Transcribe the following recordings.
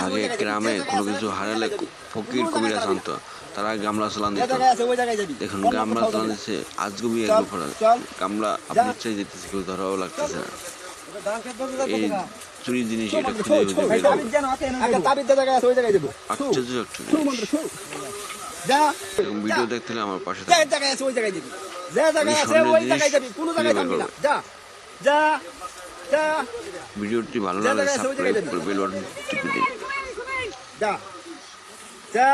আগে গ্রামে কোনো কিছু হারালে ফকির কবিরা জানতো তারা গামলা চালান দিত। দেখুন গামলা চালান দিচ্ছে আজগুবি এক গামলা আপনি চাই যেতেছে কেউ ধরাও লাগতেছে না। এই চুরি জিনিস এটা খুঁজে খুঁজে বের আশ্চর্য একটা ভিডিও দেখতে হলে আমার পাশে যে। যে। ভিডিওটি ভালো লাগলে সাবস্ক্রাইব করে বেল বাটন টিপে দিন। যা যা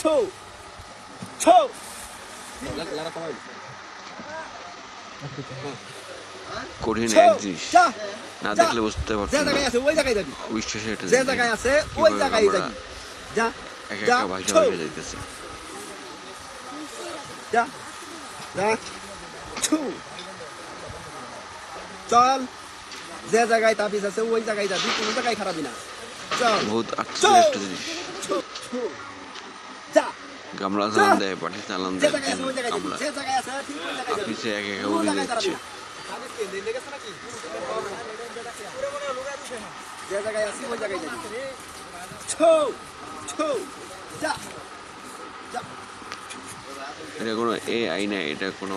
ছু ছু। কঠিন এক জিনিস না দেখলে বুঝতে জায়গায় বিশ্বাসে এটা যে জায়গায় আছে ওই জায়গায় যাবি। যা এক যা একটা ভাইজা ছু। যাইতেছে। যা যা ছু। চল। যে জায়গায় তাবিজ আছে ওই জায়গায় যাবি কোনো জায়গায় খারাপি না। চল। বহুত আশ্চর্য একটা জিনিস। যা। গামলা চালান দেয় পাটি চালান দেয় গামলা। এক এক উড়ে যাচ্ছে যে জায়গায় আছি ওই জায়গায় যাবি। ছু ছু যা যা। এটা কোনো এ আই না এটা কোনো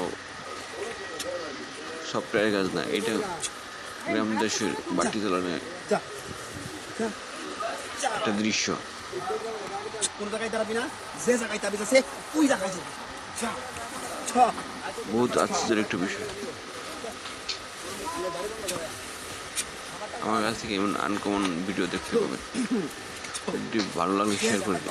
সফটওয়্যার কাজ না এটা গ্রাম দেশের বাটি যা একটা দৃশ্য। কোন জায়গায় দাঁড়াবি না যে জায়গায় তাবিজ আছে ওই জায়গায় যাবি। বহুত আশ্চর্যের একটা বিষয়। আমার কাছ থেকে এমন আনকমন ভিডিও দেখতে পাবেন। ভালো লাগলে শেয়ার করে দিন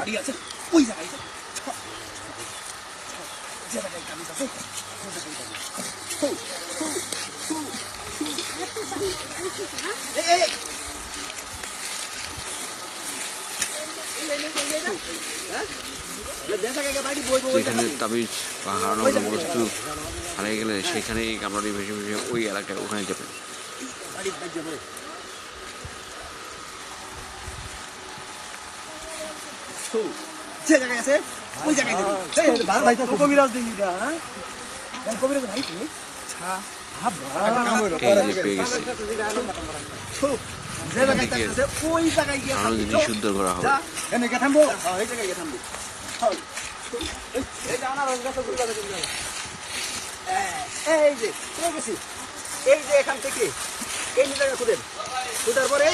যেখানে তাবিজ বা হারানো বস্তু হারিয়ে গেলে সেখানেই কামড়ানি ভেসে ভেসে ওই এলাকায় ওখানে যাবে। যে জায়গায় আছে ওই জায়গায় কবিরাজ হ্যাঁ কবিরাজ ভাই তুমি জায়গায় জায়গায়। উদ্ধার করা হবে থামবো এই জায়গায় গিয়ে থামবি। এই, যে। এই, যে এখান থেকে এই জায়গা খুঁজেন খুঁজার পরে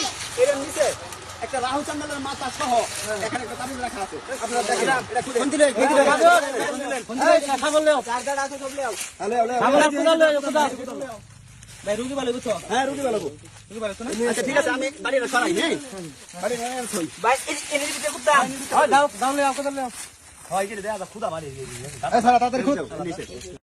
একটা রাহু চান্দালের মাথা সহ এখানে একটা তাবিজ রাখা আছে আপনারা দেখেন এটা খুঁজে কোন দিলে কোন দিলে কোন দিলে কোন দিলে কথা বললে চার চার আছে সব লেও হ্যালো হ্যালো আমরা কোদাল লয়ে কোদাল ভাই রুগী বলে বুঝছ হ্যাঁ রুগী তো আচ্ছা ঠিক আছে আমি সরাই হ্যাঁ বাড়ি সরাই ভাই এনে দিতে কুত্তা দাও দাও লয়ে কোদাল লয়ে হয় কি দেয়া খুদা বাড়ি তাড়াতাড়ি খুদ